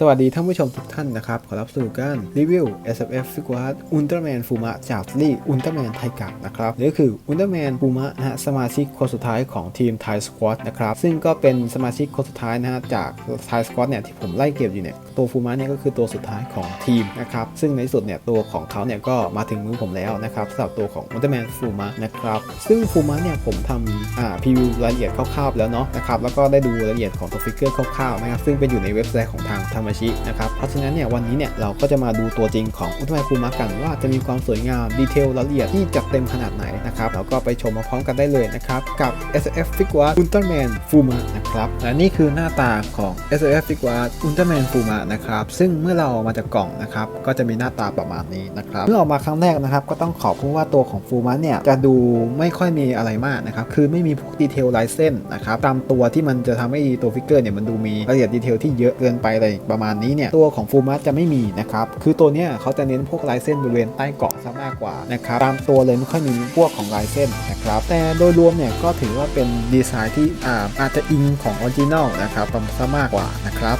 สวัสดีท่านผู้ชมทุกท่านนะครับ ขอรับสู่การรีวิว SFF Figuart Ultraman Fuma จากซีรีส์ Ultraman ไทกะนะครับหรือคือ Ultraman Fuma นะฮะสมาชิกคนสุดท้ายของทีม Thai Squad นะครับ ซึ่งก็เป็นสมาชิกคนสุดท้ายนะฮะจาก Thai Squad เนี่ยที่ผมไล่เก็บอยู่เนี่ยตัวฟูมะเนี่ยก็คือตัวสุดท้ายของทีมนะครับซึ่งในสุดเนี่ยตัวของเขาเนี่ยก็มาถึงมือผมแล้วนะครับสำหรับตัวของ Ultraman Fuma นะครับซึ่งฟูมะเนี่ยผมทำอ่าพรีวิวรายละเอียดคร่าวๆแล้วเนาะนะครับแล้วก็ได้ดูรายละเอียดของตัวฟิกเกอร์คร่าวๆนะครับซึ่งเป็นอยู่ในเว็บไซต์ของทางทามาชินะครับเพราะฉะนั้นเนี่ยวันนี้เนี่ยเราก็จะมาดูตัวจริงของอุลตร้าแมนฟูมะกันว่าจะมีความสวยงามดีเทลรายละเอียดที่จัดเต็มขนาดไหนนะครับแล้วก็ไปชมมาพร้อมกันได้เลยนะครับกับ SF Figuart Ultraman Fuma นะครับและนี่คือหน้าตาของ SF Figuart Ultraman Fuma นะครับซึ่งเมื่อเราเอามาจากกล่องนะครับก็จะมีหน้าตาประมาณนี้นะครับเมื่อออกมาครั้งแรกนะครับก็ต้องขอพูดว่าตัวของฟูมะเนี่ยจะดูไม่ค่อยมีอะไรมากนะครับคือไม่มีพวกดีเทลลายเส้นนะครับตามตัวที่มันจะทำให้ตัวฟิกเกอร์เนี่ยมันดูมีรายละเอียดดีเทลที่เยอะเกินไปอะไรประมาณนี้เนี่ยตัวของฟูมะจะไม่มีนะครับคือตัวเนี้ยเขาจะเน้นพวกลายเส้นบริเวณใต้เกาะซะมากกว่านะครับตามตัวเลยไม่ค่อยมีพวกของลายเส้นนะครับแต่โดยรวมเนี่ยก็ถือว่าเป็นดีไซน์ที่อาอาจจะอิงของออริจินอลนะครับซะมากกว่านะครับ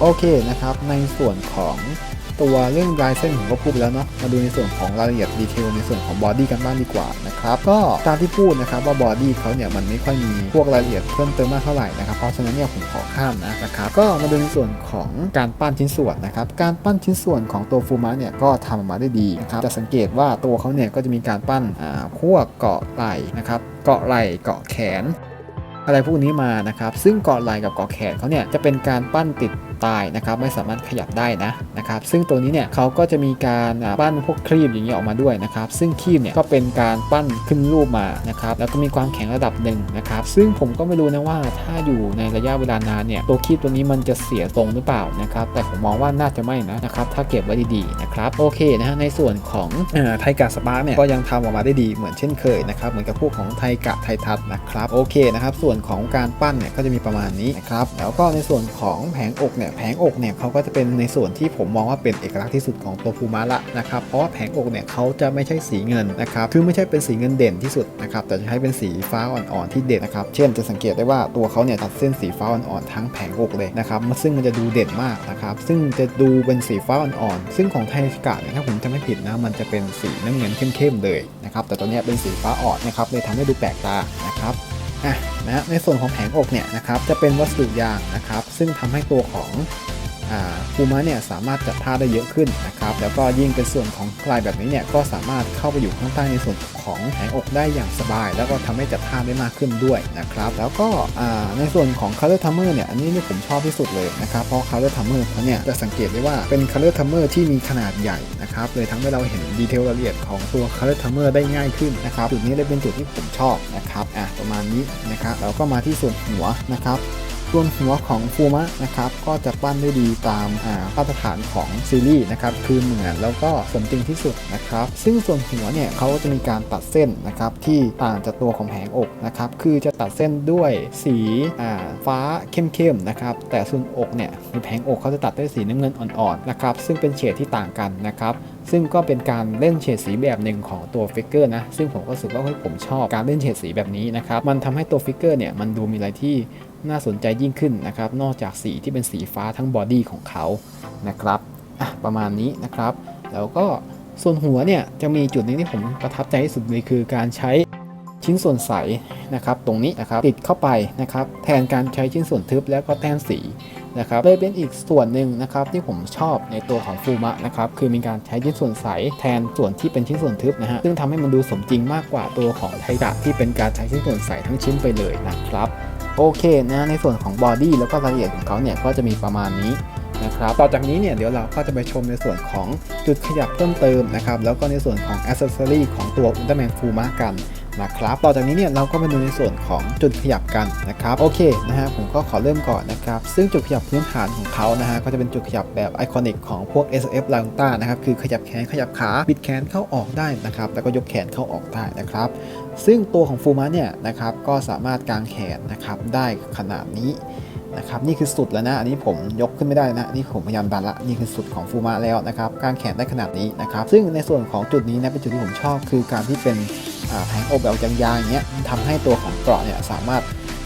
โอเคนะครับในส่วนของ ตัวเรื่องลายเส้นผมก็พูดไปแล้วเนาะมาดูในส่วนของรายละเอียดดีเทลในส่วนของบอดี้กันบ้างดีกว่านะครับก็ตามที่พูดนะครับว่าบอดี้เขาเนี่ยมันไม่ค่อยมีพวกรายละเอียดเพิ่มเติมมากเท่าไหร่นะครับเพราะฉะนั้นเนี่ยผมขอข้ามนะนะครับก็มาดูในส่วนของการปั้นชิ้นส่วนนะครับการปั้นชิ้นส่วนของตัวฟูมะเนี่ยก็ทำออกมาได้ดีนะครับจะสังเกตว่าตัวเขาเนี่ยก็จะมีการปั้นอ่าขั้วเกาะไหล่นะครับเกาะไหล่เกาะแขนอะไรพวกนี้มานะครับ ซึ่งเกาะไหล่กับเกาะแขนเขาเนี่ยจะเป็นการปั้นติดตายนะครับไม่สามารถขยับได้นะนะครับซึ่งตัวนี้เนี่ยเขาก็จะมีการปั้นพวกครีบอย่างนี้ออกมาด้วยนะครับซึ่งครีบเนี่ยก็เป็นการปั้นขึ้นรูปมานะครับแล้วก็มีความแข็งระดับหนึ่งนะครับซึ่งผมก็ไม่รู้นะว่าถ้าอยู่ในระยะเวลานานเนี่ยตัวครีบตัวนี้มันจะเสียทรงหรือเปล่านะครับแต่ผมมองว่าน่าจะไม่นะนะครับถ้าเก็บไว้ดีๆนะครับโอเคนะฮะในส่วนของไทกาสปาร์เนี่ยก็ยังทำออกมาได้ดีเหมือนเช่นเคยนะครับเหมือนกับพวกของไทกะไททัศน์นะครับโอเคนะครับส่วนของการปั้นเนี่ยก็จะมีประมาณนี้นะครับแล้วก็ในส่วนของแผงอกเนี่ยแผงอกเนี่ยเขาก็จะเป็นในส่วนที่ผมมองว่าเป็นเอกลักษณ์ที่สุดของตัวฟูมะละนะครับเพราะว่าแผงอกเนี่ยเขาจะไม่ใช่สีเงินนะครับคือไม่ใช่เป็นสีเงินเด่นที่สุดนะครับแต่จะใช้เป็นสีฟ้าอ่อนๆที่เด่นนะครับเช่นจะสังเกตได้ว่าตัวเขาเนี่ยตัดเส้นสีฟ้าอ่อนๆทั้งแผงอกเลยนะครับซึ่งมันจะดูเด่นมากนะครับซึ่งจะดูเป็นสีฟ้าอ่อนๆซึ่งของไทยกะเนี่ยถ้าผมจะไม่ผิดนะมันจะเป็นสีน้ำเงินเข้มๆเลยนะครับแต่ตัวเนี้เป็นสีฟ้าอ่อนนะครับเลยทำให้ดูแปลกตานะครับ อะนะในส่วนของแผงอกเนี่ยนะครับจะเป็นวัสดุยางนะครับ ซึ่งทำให้ตัวของ ฟูมะเนี่ยสามารถจัดท่าได้เยอะขึ้นนะครับแล้วก็ยิ่งเป็นส่วนของกลายแบบนี้เนี่ยก็สามารถเข้าไปอยู่ข้างใต้ในส่วนของแผงอกได้อย่างสบาย แล้วก็ทำให้จัดท่าได้มากขึ้นด้วยนะครับแล้วก็ในส่วนของ color timer เนี่ยอันนี้เนี่ยผมชอบที่สุดเลยนะครับเพราะ color timer เขาเนี่ยจะสังเกตได้ว่าเป็น color timer ที่มีขนาดใหญ่นะครับเลยทำให้เราเห็นดีเทลรายละเอียดของตัว color timer ได้ง่ายขึ้นนะครับจุดนี้เลยเป็นจุดที่ผมชอบนะครับอะประมาณนี้นะครับแล้วก็มาที่ส่วนหัวนะครับ ส่วนหัวของฟูมะนะครับก็จะปั้นได้ดีตามมาตรฐานของซีรีส์นะครับคือเหมือนแล้วก็สมจริงที่สุดนะครับซึ่งส่วนหัวเนี่ยเขาก็จะมีการตัดเส้นนะครับที่ต่างจากตัวของแผงอกนะครับคือจะตัดเส้นด้วยสีฟ้าเข้มๆนะครับแต่ส่วนอกเนี่ยในแผงอกเขาจะตัดด้วยสีน้ำเงินอ่อนๆนะครับซึ่งเป็นเฉดที่ต่างกันนะครับซึ่งก็เป็นการเล่นเฉดสีแบบหนึ่งของตัวฟิกเกอร์นะซึ่งผมก็รู้สึกว่าเฮ้ยผมชอบการเล่นเฉดสีแบบนี้นะครับมันทำให้ตัวฟิกเกอร์เนี่ยมันดูมีอะไรที่ น่าสนใจยิ่งขึ้นนะครับ นอกจากสีที่เป็นสีฟ้าทั้งบอดี้ของเขานะครับประมาณนี้นะครับ แล้วก็ส่วนหัวเนี่ยจะมีจุดนึงที่ผมประทับใจที่สุดเลยคือการใช้ชิ้นส่วนใสนะครับตรงนี้นะครับติดเข้าไปนะครับแทนการใช้ชิ้นส่วนทึบแล้วก็แต้มสีนะครับเลยเป็นอีกส่วนหนึ่งนะครับที่ผมชอบในตัวของฟูมะนะครับคือมีการใช้ชิ้นส่วนใสแทนส่วนที่เป็นชิ้นส่วนทึบนะฮะซึ่งทำให้มันดูสมจริงมากกว่าตัวของไทดะที่เป็นการใช้ชิ้นส่วนใสทั้งชิ้นไปเลยนะครับ โอเคนะในส่วนของบอดี้แล้วก็รายละเอียดของเขาเนี่ยก็จะมีประมาณนี้นะครับต่อจากนี้เนี่ยเดี๋ยวเราก็จะไปชมในส่วนของจุดขยับเพิ่มเติมนะครับแล้วก็ในส่วนของอ c เซสซอรีของตัวอุลตร้าแมนฟูมะกันนะครับต่อจากนี้เนี่ยเราก็มาดูในส่วนของจุดขยับกันนะครับโอเคนะฮะผมก็ขอเริ่มก่อนนะครับซึ่งจุดขยับพื้นฐานของเขานะฮะก็จะเป็นจุดขยับแบบไอคอนิกของพวก SF l a n t a นะครับคือขยับแขนขยับขาบิดแขนเข้าออกได้นะครับแล้วก็ยกแขนเข้าออกได้นะครับ ซึ่งตัวของฟูมะเนี่ยนะครับก็สามารถกางแขนนะครับได้ขนาดนี้นะครับนี่คือสุดแล้วนะ อันนี้ผมยกขึ้นไม่ได้นะ นี่ผมพยายามดันละ นี่คือสุดของฟูมะแล้วนะครับ กางแขนได้ขนาดนี้นะครับ ซึ่งในส่วนของจุดนี้นะเป็นจุดที่ผมชอบ คือการที่เป็นแผงอกแบบยางๆอย่างเงี้ยทำให้ตัวของเกราะเนี่ยสามารถ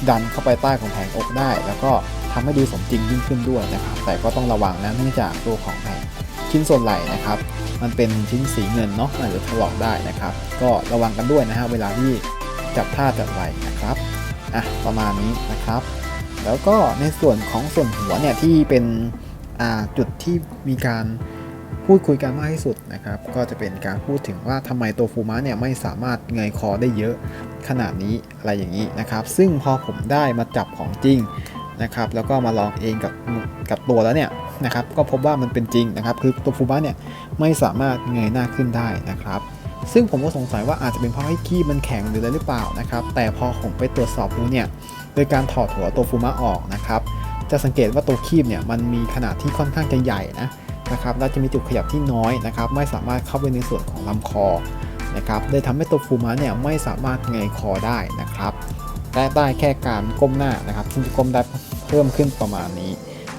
ดันเข้าไปใต้ของแผงอกได้ แล้วก็ทำให้ดูสมจริงยิ่งขึ้นด้วยนะครับ แต่ก็ต้องระวังนะเนื่องจากตัวของใน ชิ้นส่วนไหล่นะครับ มันเป็นชิ้นสีเงินเนาะอาจจะถลอกได้นะครับ ก็ระวังกันด้วยนะฮะเวลาที่จับท่าจับไหล่นะครับอะประมาณนี้นะครับ แล้วก็ในส่วนของส่วนหัวเนี่ยที่เป็นอ่าจุดที่มีการพูดคุยกันมากที่สุดนะครับ ก็จะเป็นการพูดถึงว่าทำไมตัวฟูมะเนี่ยไม่สามารถเงยคอได้เยอะขนาดนี้อะไรอย่างนี้นะครับ ซึ่งพอผมได้มาจับของจริงนะครับ แล้วก็มาลองเองกับกับตัวแล้วเนี่ย นะครับก็พบว่ามันเป็นจริงนะครับคือตัวฟูมะเนี่ยไม่สามารถเงยหน้าขึ้นได้นะครับซึ่งผมก็สงสัยว่าอาจจะเป็นเพราะให้ขี้มันแข็งหรืออะไรหรือเปล่านะครับแต่พอผมไปตรวจสอบดูเนี่ยโดยการถอดหัวตัวฟูมะออกนะครับจะสังเกตว่าตัวคีบเนี่ยมันมีขนาดที่ค่อนข้างจะใหญ่นะนะครับและจะมีจุดขยับที่น้อยนะครับไม่สามารถเข้าไปในส่วนของลำคอนะครับเลยทำให้ตัวฟูมะเนี่ยไม่สามารถเงยคอได้นะครับได้ได้แค่การก้มหน้านะครับซึ่งจะก้มได้เพิ่มขึ้นประมาณนี้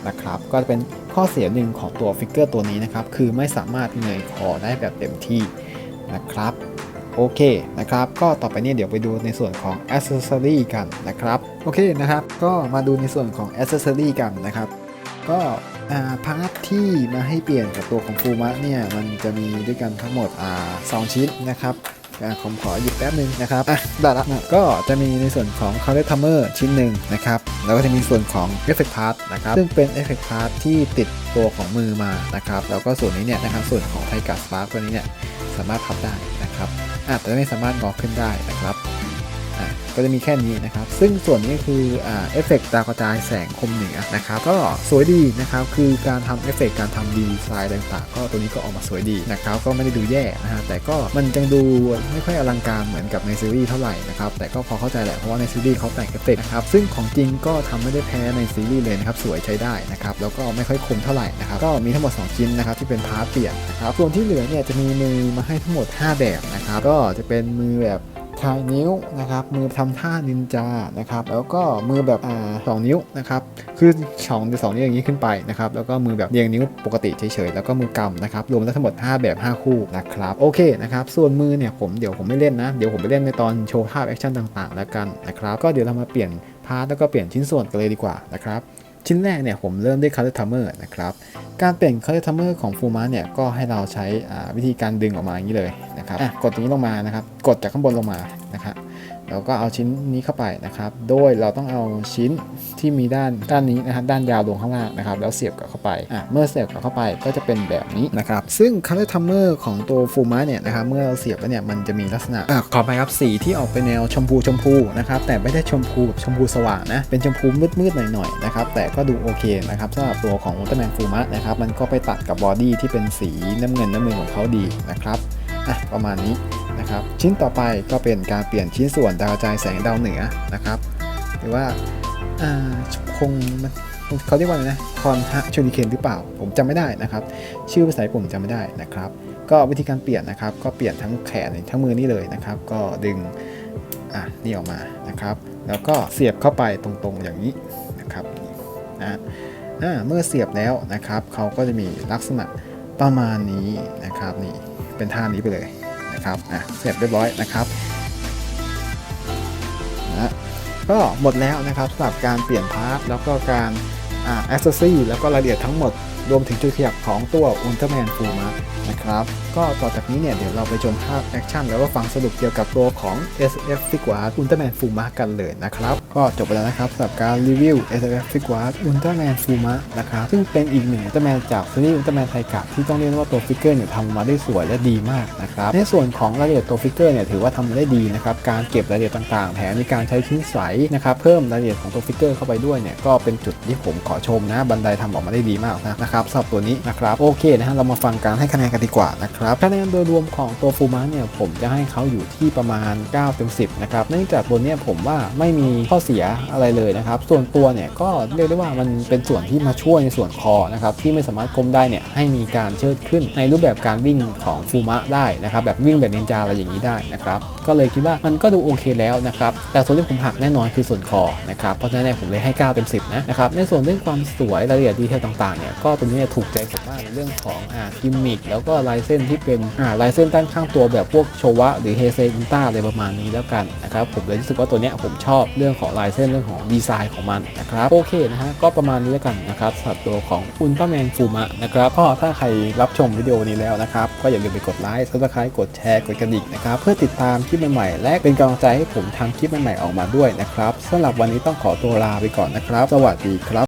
นะครับก็จะเป็น ข้อเสียหนึ่งของตัวฟิกเกอร์ตัวนี้นะครับ คือไม่สามารถเงยคอได้แบบเต็มที่นะครับ โอเคนะครับ ก็ต่อไปเนี่ยเดี๋ยวไปดูในส่วนของ Accessory กันนะครับ โอเคนะครับ ก็มาดูในส่วนของ Accessory กันนะครับ ก็พาร์ทที่มาให้เปลี่ยนกับตัวของฟูมะเนี่ย มันจะมีด้วยกันทั้งหมดอ่าสองชิ้นนะครับ ผมขอหยิบแป๊บนึงนะครับอะได้ละก็จะมีในส่วนของ Color Timer ชิ้นหนึ่งนะครับ แล้วก็จะมีส่วนของ Effect Part นะครับ ซึ่งเป็น Effect Part ที่ติดตัวของมือมานะครับ แล้วก็ส่วนนี้เนี่ยนะครับ ส่วนของไทกัสปาร์ตัวนี้เนี่ยสามารถพับได้นะครับอาจจะไม่สามารถงอขึ้นได้นะครับ ก็จะมีแค่นี้นะครับ ซึ่งส่วนนี้คืออ่าเอฟเฟกต์ดากระจายแสงคมเหนือนะครับ ก็สวยดีนะครับ คือการทำเอฟเฟกต์การทำดีไซน์ต่างๆ ก็ตัวนี้ก็ออกมาสวยดีนะครับ ก็ไม่ได้ดูแย่นะฮะ แต่ก็มันจังดูไม่ค่อยอลังการเหมือนกับในซีรีส์เท่าไหร่นะครับ แต่ก็พอเข้าใจแหละ เพราะว่าในซีรีส์เขาแต่งเอฟเฟกต์นะครับ ซึ่งของจริงก็ทำไม่ได้แพ้ในซีรีส์เลยนะครับ สวยใช้ได้นะครับ แล้วก็ไม่ค่อยคมเท่าไหร่นะครับ ก็มีทั้งหมด 2 ชิ้นนะครับที่เป็นพาร์ทเปลี่ยนนะครับ ส่วนที่เหลือเนี่ยจะมีมือมาให้ทั้งหมด 5 แบบนะครับ ก็จะเป็นมือแบบ ชายนิ้วนะครับมือทำท่านินจานะครับแล้วก็มือแบบอ่าสองนิ้วนะครับคือสองสองนิ้วอย่างนี้ขึ้นไปนะครับแล้วก็มือแบบเรียงนิ้วปกติเฉยๆแล้วก็มือกำนะครับรวมแล้วทั้งหมด 5 แบบ 5 คู่นะครับโอเคนะครับส่วนมือเนี่ยผมเดี๋ยวผมไม่เล่นนะเดี๋ยวผมไปเล่นในตอนโชว์ภาพแอคชั่นต่างๆ แล้วกันนะครับก็เดี๋ยวเรามาเปลี่ยนพาร์ทแล้วก็เปลี่ยนชิ้นส่วนกันเลยดีกว่านะครับ ชิ้นแรกเนี่ยผมเริ่มด้วย Color Timer นะครับ การเปลี่ยน Color Timer ของฟูมาเนี่ยก็ให้เราใช้วิธีการดึงออกมาอย่างนี้เลยนะครับอะกดตรงนี้ลงมานะครับ กดจากข้างบนลงมานะครับ แล้วก็เอาชิ้นนี้เข้าไปนะครับ โดยเราต้องเอาชิ้นที่มีด้านด้านนี้นะครับด้านยาวลงข้างล่างนะครับ แล้วเสียบกับเข้าไปอะเมื่อเสียบกับเข้าไปก็จะเป็นแบบนี้นะครับ ซึ่ง color timer ของตัวฟูมะเนี่ยนะครับ เมื่อเราเสียบแล้วเนี่ยมันจะมีลักษณะอะขอไปครับสีที่ออกเป็นแนวชมพูชมพูนะครับ แต่ไม่ได้ชมพูแบบชมพูสว่างนะ เป็นชมพูมืดๆหน่อยๆนะครับ แต่ก็ดูโอเคนะครับสำหรับตัวของอุลตร้าแมนฟูมะนะครับ มันก็ไปตัดกับบอดี้ที่เป็นสีน้ำเงินน้ำมือของเขาดีนะครับอะประมาณนี้ นะครับชิ้นต่อไปก็เป็นการเปลี่ยนชิ้นส่วนดาวกระจายแสงดาวเหนือนะครับ หรือว่าคงเขาเรียกว่าอะไรนะคอนฮะชูริเคนหรือเปล่า ผมจำไม่ได้นะครับ ชื่อภาษาญี่ปุ่นจำไม่ได้นะครับ ก็วิธีการเปลี่ยนนะครับ ก็เปลี่ยนทั้งแขนทั้งมือนี่เลยนะครับ ก็ดึงอะนี่ออกมานะครับ แล้วก็เสียบเข้าไปตรงๆอย่างนี้นะครับนะเมื่อเสียบแล้วนะครับเขาก็จะมีลักษณะประมาณนี้นะครับนี่เป็นท่านี้ไปเลย นะครับอะเสร็จเรียบร้อยนะครับนะก็หมดแล้วนะครับสำหรับการเปลี่ยนพาร์ทแล้วก็การอ่าแอสเซสซอรี่แล้วก็รายละเอียดทั้งหมด รวมถึงจุดขยับของตัวอุลตร้าแมนฟูมา นะครับ ก็ต่อจากนี้เนี่ยเดี๋ยวเราไปชมภาพแอคชั่นแล้วก็ฟังสรุปเกี่ยวกับตัวของ SF Figure Ultraman Fuma กันเลยนะครับ ก็จบไปแล้วนะครับสำหรับการรีวิว SF Figure Ultraman Fuma นะครับซึ่งเป็นอีกหนึ่งอุลตร้าแมนจากซีรีส์อุลตร้าแมนไทกะที่ต้องเรียกว่าตัวฟิกเกอร์เนี่ยทำมาได้สวยและดีมากนะครับในส่วนของรายละเอียดตัวฟิกเกอร์เนี่ยถือว่าทำมาได้ดีนะครับการเก็บรายละเอียดต่างๆแถมมีการใช้ชิ้นใสนะครับเพิ่มรายละเอียดของตัวฟิกเกอร์เข้าไปด้วยเนี่ยก็เป็นจุดที่ผมขอชมนะบันไดทำออกมาได้ดีมากนะครับสำหรับตัวนี้นะครับโอเคนะฮะเรามาฟังการให้คะแนนกันดีกว่านะครับคะแนนโดยรวมของตัวฟูมาเนี่ยผมจะให้เขาอยู่ที่ประมาณ9เต็ม10นะครับเนื่องจากตัวเนี้ยผมว่าไม่มีข้อเสียอะไรเลยนะครับส่วนตัวเนี่ยก็เรียกได้ว่ามันเป็นส่วนที่มาช่วยในส่วนคอนะครับที่ไม่สามารถก้มได้เนี่ยให้มีการเชิดขึ้นในรูปแบบการวิ่งของฟูมะได้นะครับแบบวิ่งแบบนินจาอะไรอย่างนี้ได้นะครับก็เลยคิดว่ามันก็ดูโอเคแล้วนะครับแต่ส่วนที่ผมหักแน่นอนคือส่วนคอนะครับเพราะฉะนั้นผมเลยให้9เต็ม10นะนะครับในส่วนเรื่องความสวยรายละเอียดดีเทลต่างๆเนี่ยก็ตัวนี้ถูกใจผมมากในเรื่องของอ่ากิมมิคแล้วก็ลายเส้นที่ที่เป็นอ่าลายเส้นด้านข้างตัวแบบพวกโชวะหรือเฮเซอุนต้าอะไรประมาณนี้แล้วกันนะครับผมเลยรู้สึกว่าตัวเนี้ยผมชอบเรื่องของลายเส้นเรื่องของดีไซน์ของมันนะครับโอเคนะฮะก็ประมาณนี้แล้วกันนะครับสำหรับตัวของอุลตร้าแมนฟูมะนะครับก็ถ้าใครรับชมวิดีโอนี้แล้วนะครับก็อย่าลืมไปกดไลค์ซับสไครต์กดแชร์กดกระดิ่งนะครับเพื่อติดตามคลิปใหม่ๆและเป็นกำลังใจให้ผมทำคลิปใหม่ๆออกมาด้วยนะครับสำหรับวันนี้ต้องขอตัวลาไปก่อนนะครับ สวัสดีครับ